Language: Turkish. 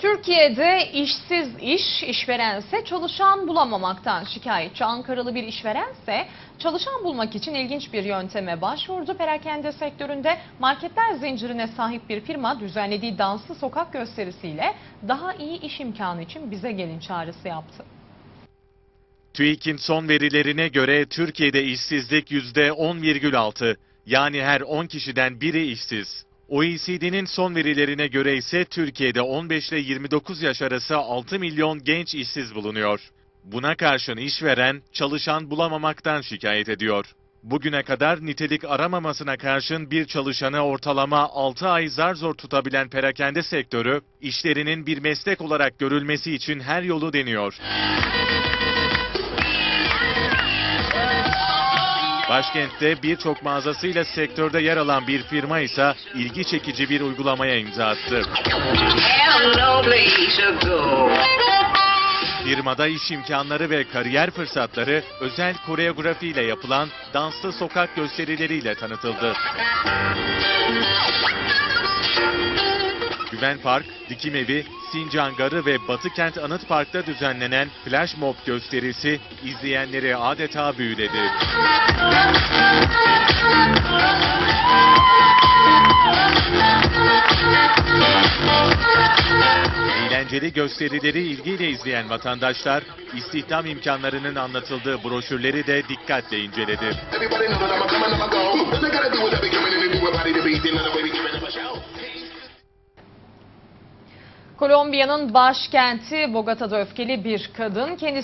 Türkiye'de işsiz iş, işverense çalışan bulamamaktan şikayetçi. Ankaralı bir işverense çalışan bulmak için ilginç bir yönteme başvurdu. Perakende sektöründe marketler zincirine sahip bir firma düzenlediği danslı sokak gösterisiyle daha iyi iş imkanı için bize gelin çağrısı yaptı. TÜİK'in son verilerine göre Türkiye'de işsizlik %10,6 yani her 10 kişiden biri işsiz. OECD'nin son verilerine göre ise Türkiye'de 15 ile 29 yaş arası 6 milyon genç işsiz bulunuyor. Buna karşın işveren çalışan bulamamaktan şikayet ediyor. Bugüne kadar nitelik aramamasına karşın bir çalışanı ortalama 6 ay zar zor tutabilen perakende sektörü, işlerinin bir meslek olarak görülmesi için her yolu deniyor. Başkentte birçok mağazasıyla sektörde yer alan bir firma ise ilgi çekici bir uygulamaya imza attı. Firmada iş imkanları ve kariyer fırsatları özel koreografiyle yapılan danslı sokak gösterileriyle tanıtıldı. Güven Park, Dikim Evi, Sincan Garı ve Batıkent Anıt Park'ta düzenlenen flash mob gösterisi izleyenleri adeta büyüledi. Eğlenceli gösterileri ilgiyle izleyen vatandaşlar, istihdam imkanlarının anlatıldığı broşürleri de dikkatle inceledi. Kolombiya'nın başkenti Bogota'da öfkeli bir kadın. Kendisi